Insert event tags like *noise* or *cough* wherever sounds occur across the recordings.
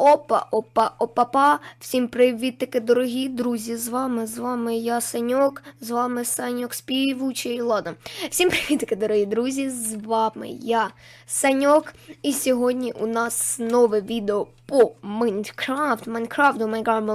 Опа, опа, опа-па. Всім привітики, дорогі друзі. З вами, з вами я Саньок, з вами Саньок співучий. Ладно. Всім привітики, дорогі друзі. З вами я Саньок. І сьогодні у нас нове відео по Майнкрафт. Майнкрафт, до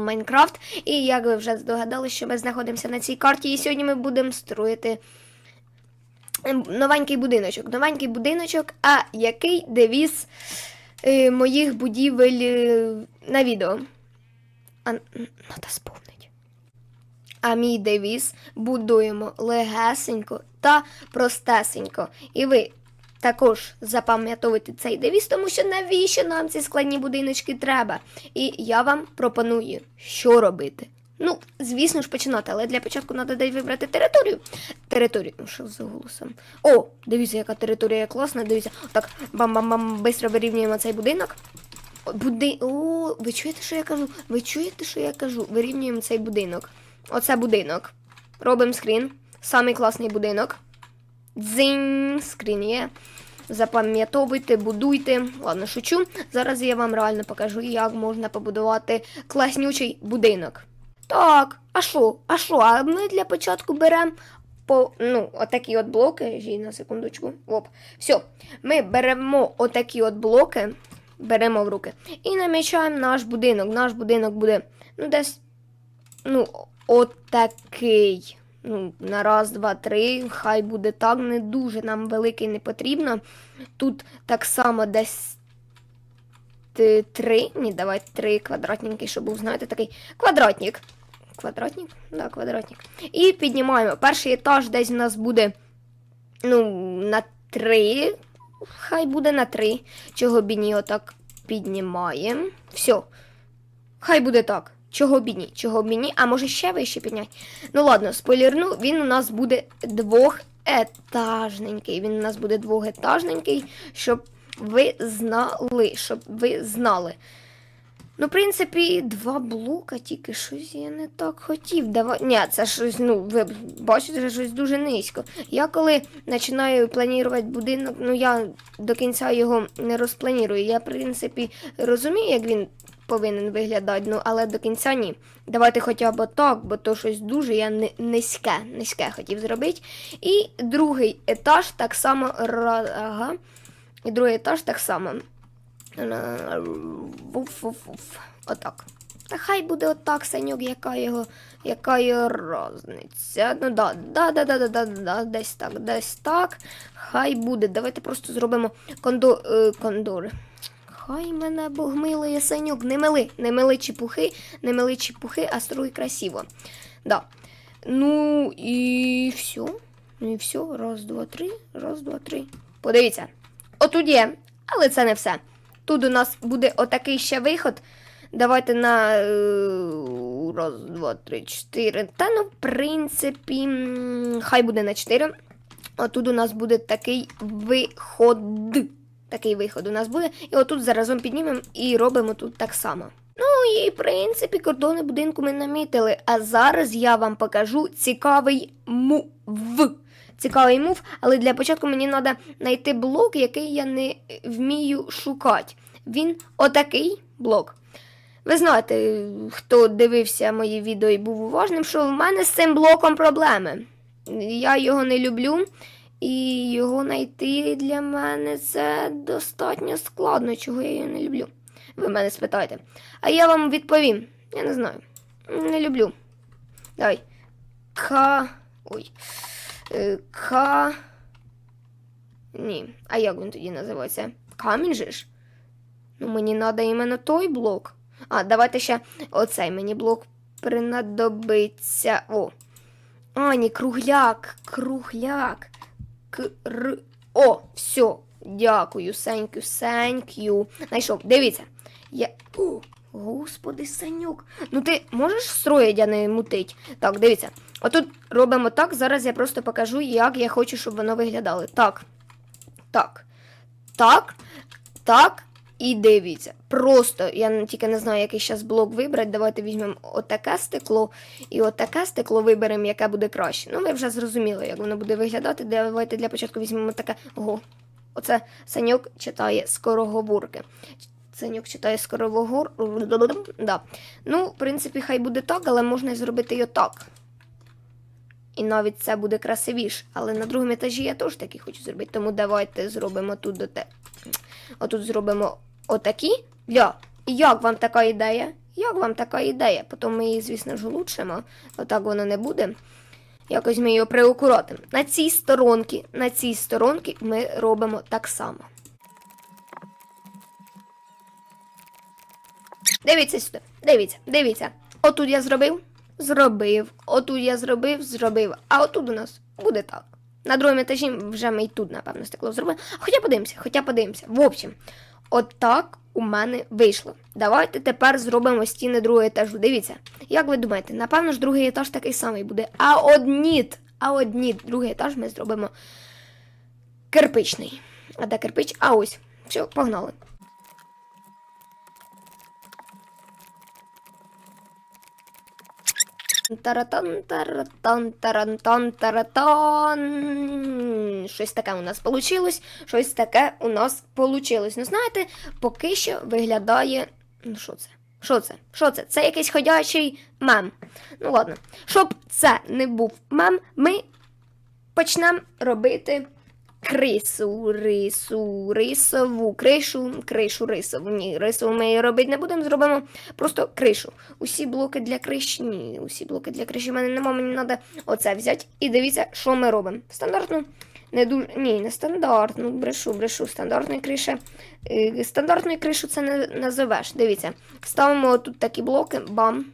Майнкрафт. І як ви вже здогадалися, що ми знаходимося на цій карті. І сьогодні ми будемо строїти. ем, Новенький будиночок. Новенький будиночок, а який девіз моїх будівель е, на відео. А надо сповнить. А мій девіз будуємо легесенько та простесенько. І ви також запам'ятовуйте цей девіз, тому що навіщо нам ці складні будиночки треба? І я вам пропоную, що робити. Ну, звісно ж, починати, але для початку треба десь вибрати територію. Територію. Ну, Що за голосом? О, дивіться, яка територія класна. Дивіться, так, бам-бам-бам, швидко вирівнюємо цей будинок. Буди... О, ви чуєте, що я кажу? Ви чуєте, що я кажу? Вирівнюємо цей будинок. Оце будинок. Робимо скрін. Самий класний будинок. Дзинь, скрін є. Запам'ятовуйте, будуйте. Ладно, шучу. Зараз я вам реально покажу, як можна побудувати класнючий будинок. Так, а що? А що? А ми для початку беремо по, ну, отакі от блоки. Жій на секундочку. Оп. Все. Ми беремо отакі от блоки, беремо в руки і намічаємо наш будинок. Наш будинок буде, ну, десь, ну, отакий. Ну, на раз, два, три. Хай буде так, не дуже нам великий не потрібно. Тут так само десь три. Ні, давай три квадратненький, щоб був, знаєте, такий квадратник. Квадратник? Да, квадратник. І піднімаємо. Перший етаж десь у нас буде ну, на три. Хай буде на три. Чого б ні, отак піднімаємо. Все. Хай буде так. Чого б ні, чого б ні, а може ще вище підняти. Ну ладно, спойлерну, він у нас буде двохетажненький. Він у нас буде двохетажненький, щоб ви знали, щоб ви знали. Ну, в принципі, два блока, тільки щось я не так хотів. Давай... Ні, це щось, ну, ви бачите, це щось дуже низько. Я коли починаю планувати будинок, ну я до кінця його не розпланірую. Я, в принципі, розумію, як він повинен виглядати, ну, але до кінця ні. Давайте хоча б так, бо то щось дуже я низьке, низьке хотів зробити. І другий етаж так само. Ага. І другий етаж так само. Отак. Та хай буде отак, Саньок, яка його, яка його розниця. Ну да, да, да, да, да, да, да, десь так, десь так. Хай буде. Давайте просто зробимо кондо, е, кондори. Хай мене Бог милує, Саньок, не мили, не мили чепухи, не мили чепухи, а струй красиво. Да. Ну і все. Ну і все. Раз, два, три. Раз, два, три. Подивіться. Отут є, але це не все. Тут у нас буде отакий ще виход. Давайте на е, раз, два, три, чотири. Та ну, в принципі, хай буде на чотири. Отут у нас буде такий виход. Такий виход у нас буде. І отут заразом піднімемо і робимо тут так само. Ну і в принципі кордони будинку ми намітили. А зараз я вам покажу цікавий мув. Цікавий мув, але для початку мені треба знайти блок, який я не вмію шукати. Він отакий блок. Ви знаєте, хто дивився мої відео і був уважним, що в мене з цим блоком проблеми. Я його не люблю, і його знайти для мене це достатньо складно, чого я його не люблю. Ви мене спитаєте. А я вам відповім. Я не знаю. Не люблю. Давай. К. Ой. Е, К. Ні. А як він тоді називається? Камінь же ж? Ну, мені треба іменно той блок. А, давайте ще оцей мені блок принадобиться. О. А, ні, кругляк. Кругляк. Кр... О, все. Дякую, сенькю, сенькю. Знайшов. Дивіться. Я. господи, Санюк. Ну ти можеш строїть, не мутить? Так, дивіться. Отут робимо так. Зараз я просто покажу, як я хочу, щоб воно виглядало. Так. Так. Так. Так. І дивіться. Просто я тільки не знаю, який зараз блок вибрати. Давайте візьмемо отаке стекло і отаке стекло виберемо, яке буде краще. Ну, ви вже зрозуміли, як воно буде виглядати. Давайте для початку візьмемо таке. Ого. Оце Саньок читає скороговорки. Санюк читає скоровогор. Да. Ну, в принципі, хай буде так, але можна зробити і отак. І навіть це буде красивіше. Але на другому етажі я теж такі хочу зробити. Тому давайте зробимо тут доте. Отут зробимо отакі. Ля, як вам така ідея? Як вам така ідея? Потім ми її, звісно ж, улучшимо. Отак воно не буде. Якось ми його приокуротимо. На цій сторонці, на цій сторонці ми робимо так само. Дивіться сюди, дивіться, дивіться. Отут я зробив, зробив. Отут я зробив, зробив. А отут у нас буде так. На другому етажі вже ми і тут, напевно, стекло зробили. Хоча подивимося, хоча подивимося. В общем, отак у мене вийшло. Давайте тепер зробимо стіни другого етажу. Дивіться, як ви думаєте, напевно ж другий етаж такий самий буде. А одніт, а одніт, другий етаж ми зробимо кирпичний. А де кирпич? А ось. Все, погнали. Таратан, таратан, тарантан, таратан. Щось таке у нас получилось. Щось таке у нас получилось. Ну, знаєте, поки що виглядає. Ну, що це? Що це? Що це? Це якийсь ходячий мем. Ну ладно. Щоб це не був мем, ми почнемо робити крису, рису, рисову, кришу, кришу рисову. Ні, рисову ми робити не будемо, зробимо просто кришу. Усі блоки для криші, ні, усі блоки для криші в мене немає, мені треба оце взяти. І дивіться, що ми робимо. Стандартну, не дуже, ні, не стандартну, брешу, брешу, стандартної криші. Е, Стандартною кришу це не називеш. Дивіться, ставимо тут такі блоки, бам.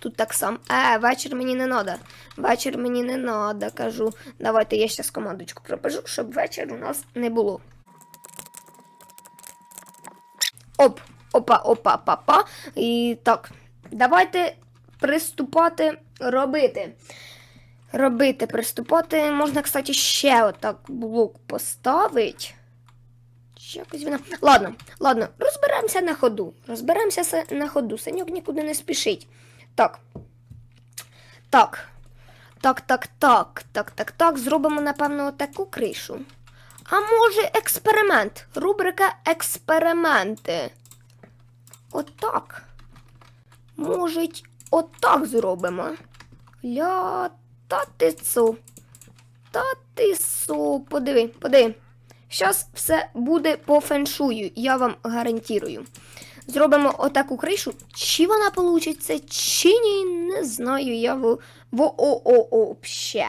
Тут так само. Е, вечір мені не треба. Вечір мені не треба, кажу. Давайте я зараз командочку пропишу, щоб вечір у нас не було. Оп, опа, опа, папа. І так, давайте приступати робити. Робити, приступати. Можна, кстати, ще отак блок поставити. Якось вона. Ладно, ладно, розберемося на ходу. Розберемося на ходу. Саньок нікуди не спішить. Так. Так. Так, так, так, так, так, так. Зробимо, напевно, таку кришу. А може, експеримент. Рубрика експерименти. Отак. Можуть, отак зробимо. Ля, та ти. Подиви, подиви. Щас все буде по феншую, я вам гарантірую. Зробимо отаку кришу. Чи вона получиться, чи ні, не знаю. Я в, о обще.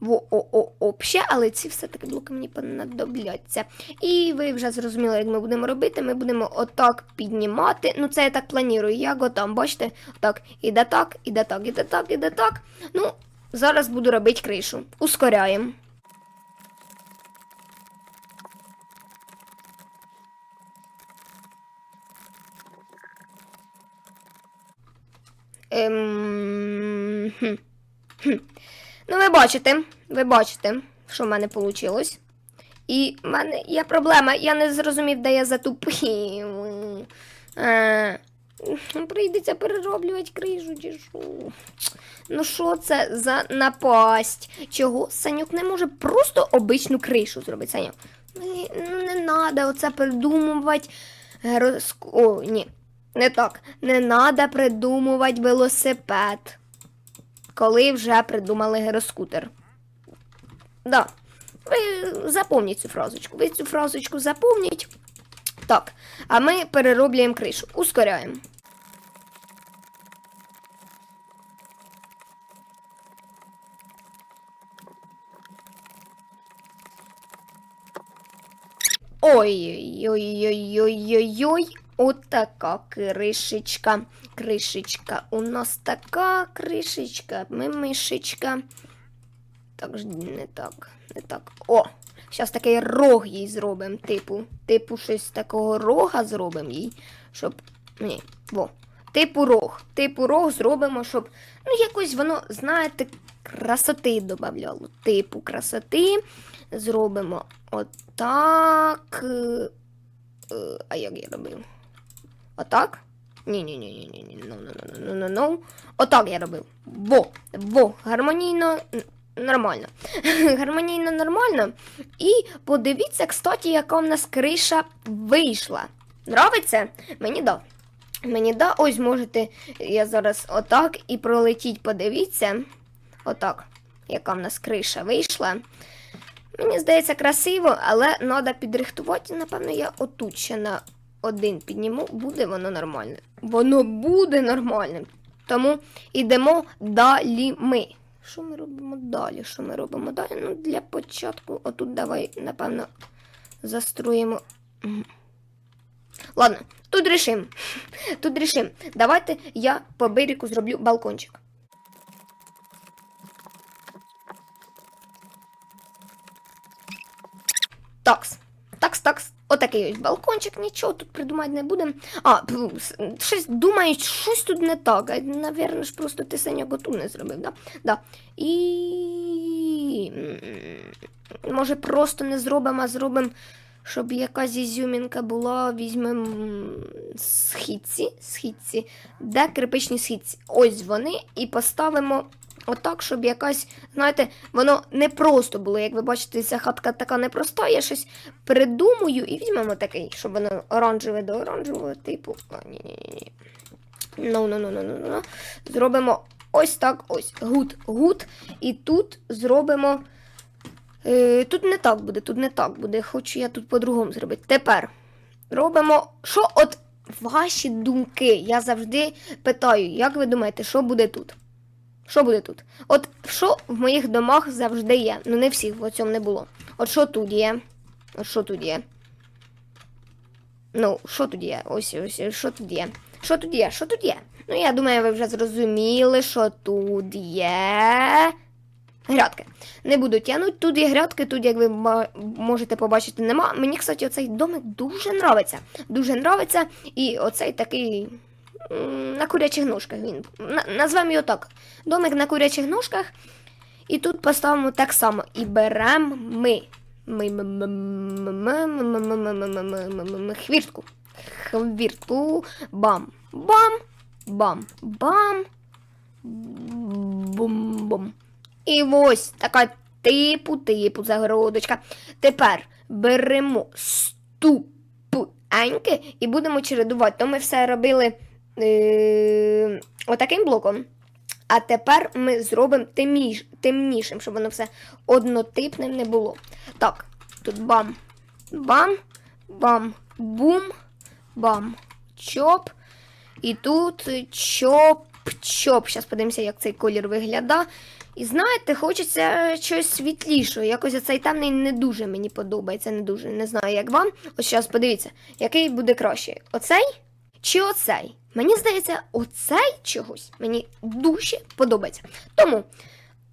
В о о о обще, але ці все-таки блоки мені понадобляться. І ви вже зрозуміли, як ми будемо робити. Ми будемо отак піднімати. Ну, це я так планую, як отам, бачите? Так, іде так, іде так, іде так, іде так. Ну, зараз буду робити кришу. Ускоряємо. Хм. Хм. Ну, ви бачите, ви бачите, що в мене вийшло. І в мене є проблема, я не зрозумів, де я затупив. Е, прийдеться перероблювати кришу чи. Ну, що це за напасть? Чого Санюк не може просто обичну кришу зробити? Санюк, ну, ну не треба оце придумувати. Героск... О, ні. Не так. Не треба придумувати велосипед. Коли вже придумали гироскутер. Да. Ви запомніть цю фразочку. Ви цю фразочку запомніть. Так. А ми перероблюємо кришу. Ускоряємо. Ой-ой-ой-ой-ой-ой. От така кришечка. Кришечка. У нас така кришечка. Мимишечка. Так ж не так. Не так. О! Зараз такий рог їй зробимо. Типу. Типу, щось такого рога зробимо їй. Щоб. Ні, во. Типу рог. Типу рог зробимо, щоб. Ну, якось воно, знаєте, красоти додавало. Типу красоти. Зробимо отак. Е, А як я робив? Отак? Ні, ні, ні, ні, ні, ні. Ну, ну, ну, ну, ну, ну. Отак я робив. Во, во, гармонійно. Нормально. *laughs* Гармонійно нормально. І подивіться, кстати, яка в нас криша вийшла. Нравиться? Мені да. Мені да, ось можете, я зараз отак і пролетіть, подивіться. Отак, яка в нас криша вийшла. Мені здається, красиво, але треба підрихтувати. Напевно, я отут ще на один підніму, буде воно нормальне. Воно буде нормальним. Тому йдемо далі ми. Що ми робимо далі? Що ми робимо далі? Ну, для початку, отут давай, напевно, застроїмо. Мгм. Ладно, тут рішим. *laughs* Тут рішим. Давайте я по берегу зроблю балкончик. Такс. Отакий ось балкончик, нічого тут придумати не будемо. А, щось думають, щось тут не так. Навірно ж, просто ти Саньок оту не зробив, да? Да. І. Може, просто не зробимо, а зробимо, щоб якась ізюмінка була, візьмемо східці, східці, де кирпичні східці. Ось вони, і поставимо отак, щоб якась, знаєте, воно не просто було. Як ви бачите, ця хатка така непроста, я щось придумаю і візьмемо такий, щоб воно оранжеве до оранжевого, типу. А, ні-ні-ні. Ну, ну, ну, ну, ну, ну. Зробимо ось так, ось. Гуд, гуд. І тут зробимо. Е, тут не так буде, тут не так буде. Хочу я тут по-другому зробити. Тепер робимо. Що от ваші думки? Я завжди питаю, як ви думаєте, що буде тут? Що буде тут? От що в моїх домах завжди є. Ну не всіх, в цьому не було. От що тут є? От що тут є? Ну, що тут є? Ось, ось, що тут є? Що тут є? Що тут є? Ну, я думаю, ви вже зрозуміли, що тут є. Грядки. Не буду тягнути. Тут є грядки, тут, як ви можете побачити, нема. Мені, кстати, оцей домик дуже нравиться. Дуже нравиться. І оцей такий на курячих ножках. він. Назвемо його так. Домик на курячих ножках. І тут поставимо так само. І беремо ми. Хвіртку. Хвіртку. Бам. Бам. Бам. Бам. Бум-бум. І ось така типу, типу загородочка. Тепер беремо ступеньки і будемо чередувати. То ми все робили е- отаким блоком. А тепер ми зробимо темніш, темнішим, щоб воно все однотипним не було. Так, тут бам, бам, бам, бум, бам, чоп. І тут чоп, чоп. Зараз подивимося, як цей колір виглядає. І знаєте, хочеться щось світлішого. Якось цей темний не дуже мені подобається, не дуже. Не знаю, як вам. Ось зараз подивіться, який буде краще. Оцей чи оцей? Мені здається, оцей чогось мені дуже подобається. Тому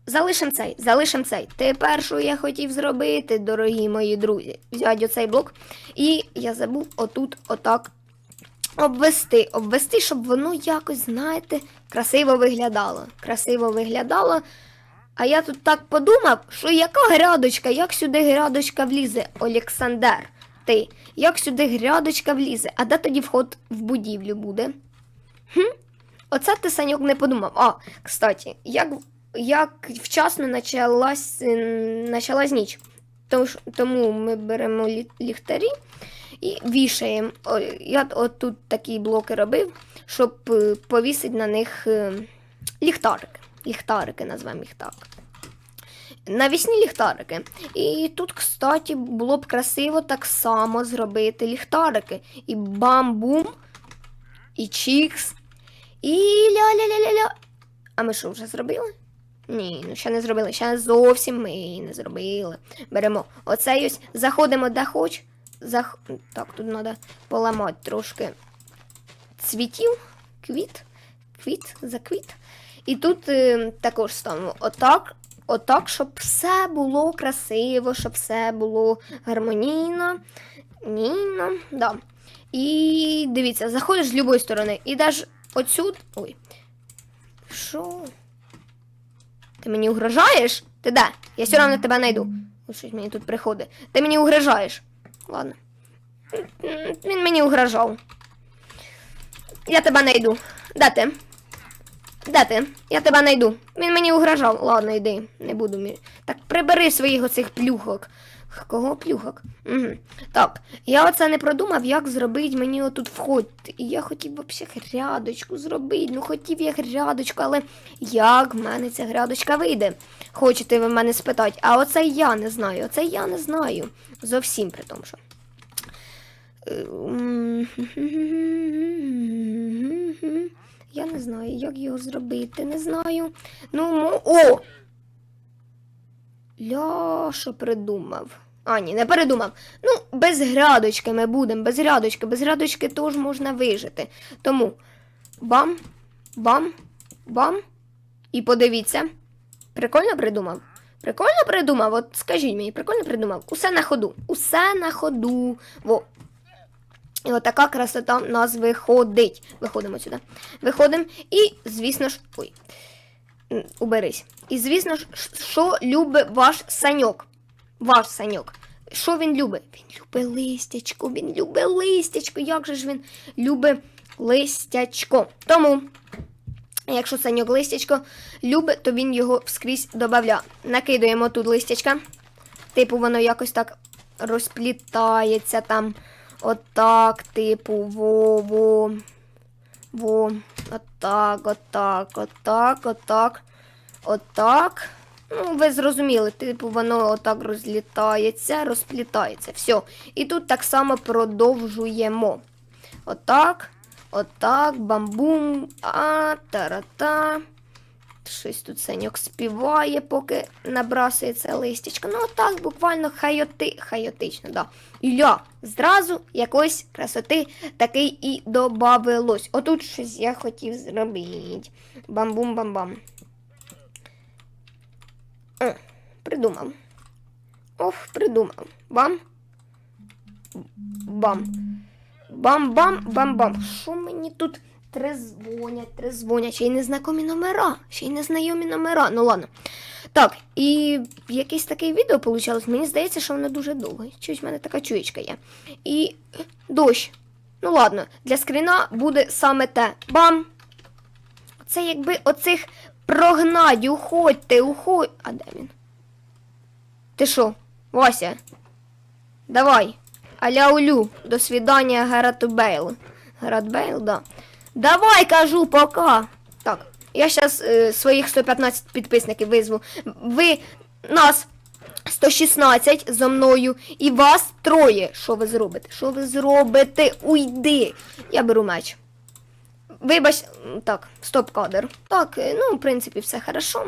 залишимо цей, залишимо цей. Тепер, що я хотів зробити, дорогі мої друзі, взяти оцей блок. І я забув отут, отак обвести, обвести, щоб воно якось, знаєте, красиво виглядало. Красиво виглядало. А я тут так подумав, що яка грядочка, як сюди грядочка влізе, Олександр? Ти, як сюди грядочка влізе, а де тоді вход в будівлю буде? Хм? Оце ти Саньок не подумав. А, кстати, як, як вчасно почалась, ніч. Тож, тому ми беремо лі- ліхтарі і вішаємо. Я от тут такі блоки робив, щоб е, повісити на них е, ліхтарики. Ліхтарики назвемо їх так. Навісні ліхтарики. І тут, кстати, було б красиво так само зробити ліхтарики. І бам-бум, і чікс, і ля-ля-ля-ля-ля. А ми що вже зробили? Ні, ну ще не зробили. Ще зовсім ми не зробили. Беремо оцей ось, заходимо де хоч. Зах... Так, тут треба поламати трошки цвітів, квіт, квіт, заквіт. І тут е, також ставимо отак, отак, щоб все було красиво, щоб все було гармонійно. Ніно, да. І дивіться, заходиш з будь-якої сторони. Ідеш отсюд. Ой. Що? Ти мені угрожаєш? Ти де? Я все одно тебе знайду. Ось щось мені тут приходить. Ти мені угрожаєш. Ладно. Він мені угрожав. Я тебе знайду. Де ти? Де ти? Я тебе знайду. Він мені угрожав. Ладно, йди, не буду. мі- Так прибери своїх оцих плюхок. Кого плюхак? Угу. Так, я оце не продумав, як зробити мені отут вход. І я хотів взагалі грядочку зробити. Ну хотів я грядочку, але як в мене ця грядочка вийде? Хочете ви мене спитати? А оце я не знаю. Оце я не знаю. Зовсім при тому, що. Я не знаю, як його зробити. Не знаю. Ну, о! Ля, придумав. А, ні, не передумав. Ну, без грядочки ми будемо, без грядочки. Без грядочки теж можна вижити. Тому бам, бам, бам. І подивіться. Прикольно придумав? Прикольно придумав? От скажіть мені, прикольно придумав? Усе на ходу. Усе на ходу. Во. І от така красота в нас виходить. Виходимо сюди. Виходимо і, звісно ж. Ой. Уберись. І, звісно ж, що любить ваш саньок? Ваш саньок. Що він любить? Він любить листячко, він любить листячко. Як же ж він любить листячко? Тому, якщо саньок листячко любить, то він його вскрізь додає. Накидуємо тут листячка. Типу, воно якось так розплітається там. Отак, типу, во-во. Во. Отак, отак, отак, отак. Отак. Ну, ви зрозуміли, типу, воно отак розлітається, розплітається. Все. І тут так само продовжуємо. Отак, отак, бамбум, а, тарата. Щось тут Сеньок співає, поки набрасується листячко. Ну, так, буквально хайоти, хайотично, да. Ілля, зразу якоїсь красоти такий і добавилось. Отут щось я хотів зробити. Бам-бум-бам-бам. О, придумав. Оф, придумав. Бам. Бам. Бам-бам-бам-бам. Що мені тут трезвонять, трезвонять? Ще й незнайомі номера. Ще й незнайомі номера. Ну ладно. Так, і якесь таке відео вийшло. Мені здається, що воно дуже довге. Щось в мене така чуєчка є. І е, дощ. Ну ладно, для скріна буде саме те. Бам! Це якби оцих прогнать, уходьте, уходь. А де він? Ти що, Вася? Давай. Аля улю. До свидання, Гарат Бейл. Гарат Бейл, да. Давай, кажу, пока. Так, я зараз е, своїх 115 підписників визву. Ви нас 116 зо мною і вас троє. Що ви зробите? Що ви зробите? Уйди. Я беру меч. Вибач, так, стоп кадр. Так, е, ну, в принципі, все хорошо.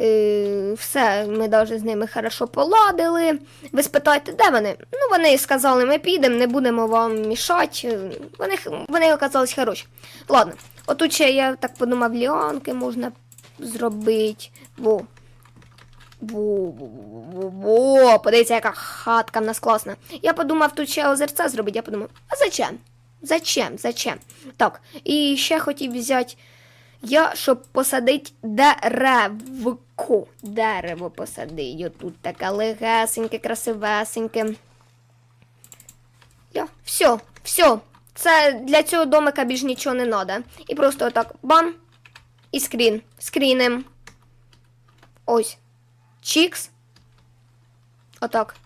Е, все, ми навіть з ними хорошо поладили. Ви спитаєте, де вони? Ну, вони сказали, ми підемо, не будемо вам мішати. Е, Вони, вони оказались хороші. Ладно, отут ще я так подумав, ліанки можна зробити. Во. Во, во, во, во, во, подивіться, яка хатка в нас класна. Я подумав тут ще озерця зробити, я подумав, а зачем? Зачем? Зачем? Так, і ще хотів взяти я, щоб посадити деревко. Дерево посадити. Отут таке легесеньке, красивесеньке. Я, все, все. Це для цього домика більш нічого не треба. І просто отак бам. І скрін. Скрінем. Ось. Чікс. Отак.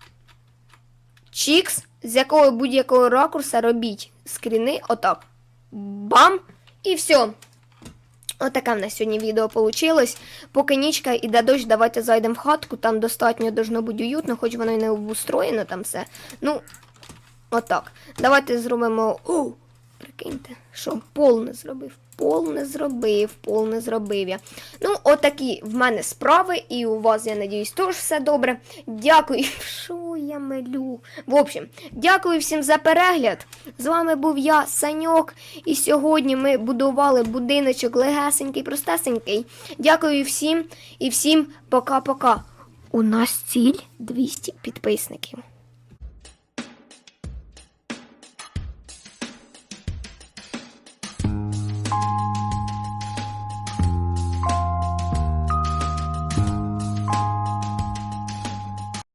Чікс, з якого будь-якого ракурса робіть скріни, отак. Бам! І все. Отаке в нас сьогодні відео получилось. Поки нічка іде дощ, давайте зайдемо в хатку, там достатньо должно бути уютно, хоч воно і не обустроєно там все. Ну, отак. Давайте зробимо. О, прикиньте, що пол не зробив. Пол не зробив, пол не зробив я. Ну, отакі в мене справи, і у вас, я надіюсь, теж все добре. Дякую. *laughs* Що я мелю? В общем, дякую всім за перегляд. З вами був я, Саньок, і сьогодні ми будували будиночок легесенький, простесенький. Дякую всім і всім пока-пока. У нас ціль 200 підписників.